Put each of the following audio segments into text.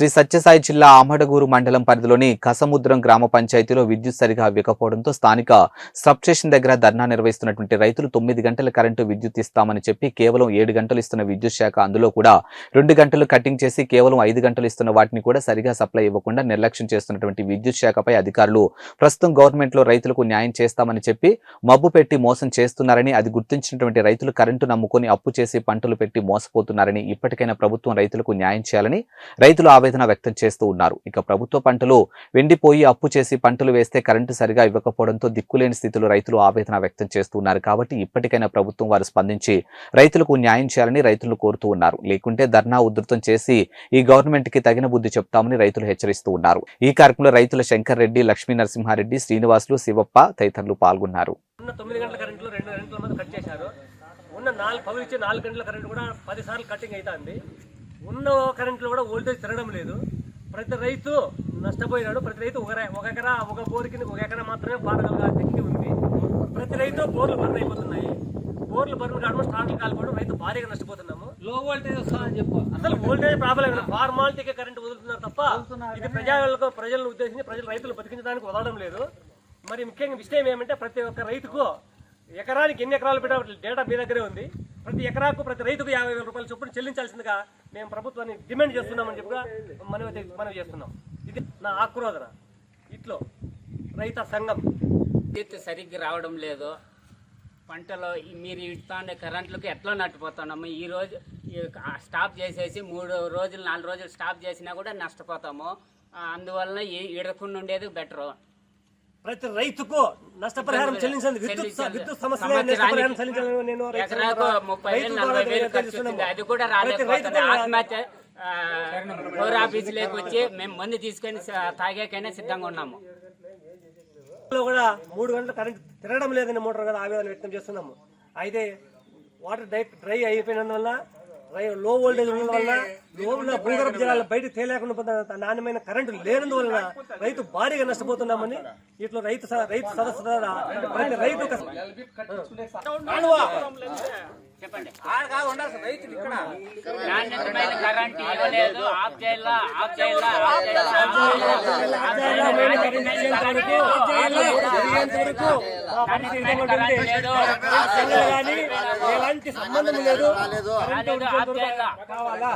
శ్రీ సత్యసాయి జిల్లా ఆమడగూరు మండలం పరిధిలోని కసముద్రం గ్రామ పంచాయతీలో విద్యుత్ సరిగా ఇవ్వకపోవడంతో స్థానిక సబ్స్టేషన్ దగ్గర ధర్నా నిర్వహిస్తున్నటువంటి రైతులు తొమ్మిది గంటల కరెంటు విద్యుత్ ఇస్తామని చెప్పి కేవలం ఏడు గంటలు ఇస్తున్న విద్యుత్ శాఖ అందులో కూడా రెండు గంటలు కటింగ్ చేసి కేవలం ఐదు గంటలు ఇస్తున్న వాటిని కూడా సరిగా సప్లై ఇవ్వకుండా నిర్లక్ష్యం చేస్తున్నటువంటి విద్యుత్ శాఖపై అధికారులు ప్రస్తుతం గవర్నమెంట్లో రైతులకు న్యాయం చేస్తామని చెప్పి మబ్బు పెట్టి మోసం చేస్తున్నారని అది గుర్తించినటువంటి రైతులు కరెంటు నమ్ముకొని అప్పు చేసి పంటలు పెట్టి మోసపోతున్నారని ఇప్పటికైనా ప్రభుత్వం రైతులకు న్యాయం చేయాలని రైతులు ఆవేదన ఆవేదన వ్యక్తం చేస్తూ ఉన్నారు. ఇక ప్రభుత్వ పంటలు వెండిపోయి అప్పు చేసి పంటలు వేస్తే కరెంటు సరిగా ఇవ్వకపోవడంతో దిక్కులేని స్థితిలో రైతులు ఆవేదన వ్యక్తం చేస్తున్నారు కాబట్టి ఇప్పటికైనా ప్రభుత్వం వారు స్పందించి రైతులకు న్యాయం చేయాలని రైతులు కోరుతూ ఉన్నారు. లేకుంటే ధర్నా ఉధృతం చేసి ఈ గవర్నమెంట్కి తగిన బుద్ధి చెప్తామని రైతులు హెచ్చరిస్తూ ఉన్నారు. ఈ కార్యక్రమంలో రైతుల శంకర్ రెడ్డి లక్ష్మీ నరసింహారెడ్డి శ్రీనివాసులు శివప్ప తదితరులు పాల్గొన్నారు. ఉన్న ఉన్న నాలుగు పవర్ ఇచ్చే నాలుగు గంటల కరెంట్ కూడా పది సార్లు కటింగ్ అవుతుంది ఉన్న కరెంట్లో కూడా వోల్టేజ్ తిరగడం లేదు. ప్రతి రైతు నష్టపోయినాడు. ప్రతి రైతు ఒక ఒక ఎకరా ఒక బోరుకి ఒక ఎకరా మాత్రమే పాడగల శక్తి ఉంది. ప్రతి రైతు బోర్లు బర్న్ అయిపోతున్నాయి. బోర్లు బర్న్ కావడం స్టార్ట్లు కాలిపోవడం రైతు భారీగా నష్టపోతున్నాము. లో వోల్టేజ్ వస్తుందని చెప్పు. అసలు వోల్టేజ్ ప్రాబ్లం ఫార్మాలిటీకి కరెంట్ వదులుతున్నారు తప్ప ఇది ప్రజలకు ప్రజలను ఉద్దేశించి ప్రజలు రైతులు బతికించడానికి వదలడం లేదు. మరి ముఖ్యంగా విషయం ఏమంటే ప్రతి ఒక్క రైతుకు ఎకరానికి ఎన్ని ఎకరాలు పెట్టా డేటా మీ దగ్గరే ఉంది. ప్రతి ఎకరాకు ప్రతి రైతుకు యాభై వేల రూపాయలు చొప్పున చెల్లించాల్సిందిగా మేము ప్రభుత్వాన్ని డిమాండ్ చేస్తున్నామని చెప్పిగా మనవి మనవి చేస్తున్నాం. ఇది నా ఆక్రోధన. ఇట్లో రైత సంఘం విద్యుత్ సరిగ్గా రావడం లేదు. పంటలో మీరు ఇస్తానే కరెంట్లకు ఎట్లా నట్టుపోతున్నాము ఈ రోజు స్టాప్ చేసేసి మూడు రోజులు నాలుగు రోజులు స్టాప్ చేసినా కూడా నష్టపోతాము. అందువలన ఈ ఇడకుండా ఉండేది బెటరు. ప్రతి రైతుకు నష్టపరిహారం చెల్లించండి విద్యుత్. విద్యుత్ సమస్య నష్టపరిహారం చెల్లించాలని నేను అది కూడా ఆత్మహత్య ఆఫీసులోకి వచ్చి మేము మందు తీసుకొని తాగేకైనా సిద్ధంగా ఉన్నాము. కూడా మూడు గంటలు కరెంట్ తిరగడం లేదని మోటార్ కదా ఆవేదన వ్యక్తం చేస్తున్నాము. అయితే వాటర్ డ్రై డ్రై అయిపోయినందువల్ల డ్రై లో వోల్టేజ్ ఉండడం వల్ల లోపల భూగర్భ జలాలు బయటకు తేలేకుండా నాణ్యమైన కరెంటు లేనందువలన రైతు భారీగా నష్టపోతున్నామని ఇట్లా రైతు రైతు సదస్సు ద్వారా ప్రతి రైతు చెప్పండి ఎలాంటి సంబంధం లేదు. కావాలా?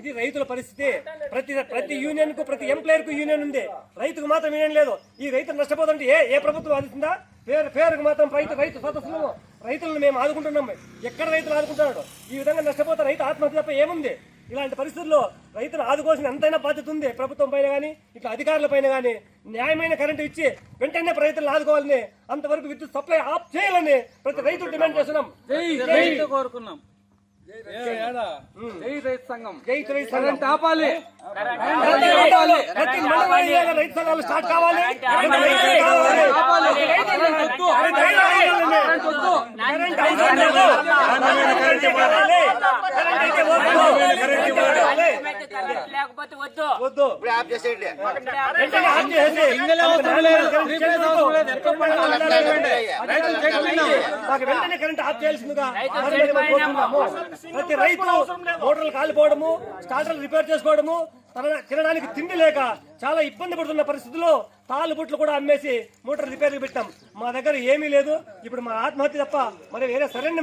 ఇది రైతుల పరిస్థితి. ప్రతి ప్రతి యూనియన్కు ప్రతి ఎంప్లాయర్కు యూనియన్ ఉంది. రైతుకు మాత్రం యూనియన్ లేదు. ఈ రైతు నష్టపోతుంటే ఏ ఏ ప్రభుత్వం ఆదుతుందా? పేరు పేరుకు మాత్రం రైతు రైతు సదస్సులు. రైతులను మేము ఆదుకుంటున్నాం. ఎక్కడ రైతులు ఆదుకుంటున్నాడు ఈ విధంగా నష్టపోతే రైతు ఆత్మహత్య తప్ప ఏముంది? ఇలాంటి పరిస్థితుల్లో రైతులు ఆదుకోవాల్సిన ఎంతైనా బాధ్యత ఉంది. ప్రభుత్వం పైన కానీ ఇట్లా అధికారుల పైన కానీ న్యాయమైన కరెంటు ఇచ్చి వెంటనే రైతులను ఆదుకోవాలని అంతవరకు విద్యుత్ సప్లై ఆఫ్ చేయాలని ప్రతి రైతు డిమాండ్ చేస్తున్నాం. కోరుకున్నాం. జై రైతు సంఘం జై రైతు సంఘం. ఆపాలి ప్రతి రైతు సంఘాలు స్టార్ట్ కావాలి ప్రతి లేకపోతే వద్దు. వద్దు. వెంటనే కరెంట్ ఆఫ్ చేయాల్సిందిగా. ప్రతి రైతు మోటార్లు కాలిపోవడము స్టార్టర్లు రిపేర్ చేసుకోవడము తన- తినడానికి తిండి లేక చాలా ఇబ్బంది పడుతున్న పరిస్థితుల్లో తాళ్ళు బుట్లు కూడా అమ్మేసి మోటార్ రిపేర్కి పెట్టాం మా దగ్గర ఏమీ లేదు. ఇప్పుడు మా ఆత్మహత్య తప్ప మరి వేరే సరైన